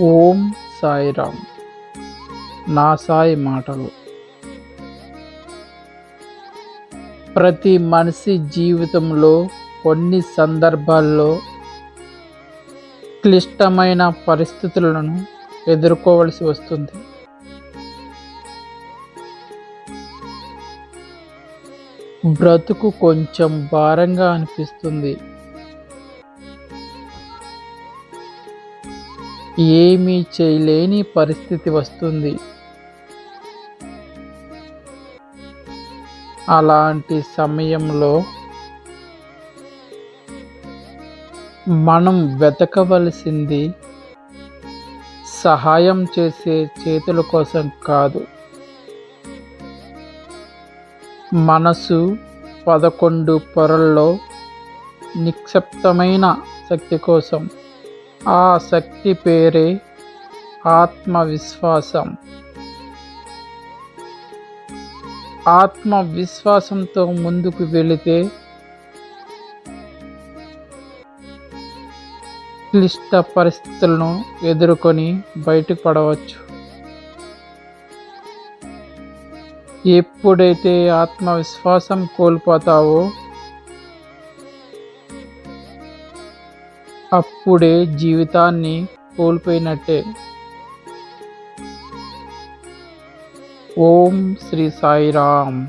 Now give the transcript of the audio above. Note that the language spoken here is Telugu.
ఓం సాయిరామ్ నా సాయి మాటలు. ప్రతి మనిషి జీవితంలో కొన్ని సందర్భాల్లో క్లిష్టమైన పరిస్థితులను ఎదుర్కోవలసి వస్తుంది. బ్రతుకు కొంచెం భారంగా అనిపిస్తుంది. ఏమీ చేయలేని పరిస్థితి వస్తుంది. అలాంటి సమయంలో మనం వెతకవలసింది సహాయం చేసే చేతుల కోసం కాదు. మనసు పదకొండు పొరల్లో నిక్షిప్తమైన శక్తి కోసం ఆ శక్తి పేరే ఆత్మవిశ్వాసం. ఆత్మవిశ్వాసంతో ముందుకు వెళితే క్లిష్ట పరిస్థితులను ఎదుర్కొని బయటకు పడవచ్చు ఎప్పుడైతే ఆత్మవిశ్వాసం కోల్పోతావో అప్పుడే జీవితాన్ని కోల్పోయినట్టే. ఓం శ్రీ సాయిరామ్.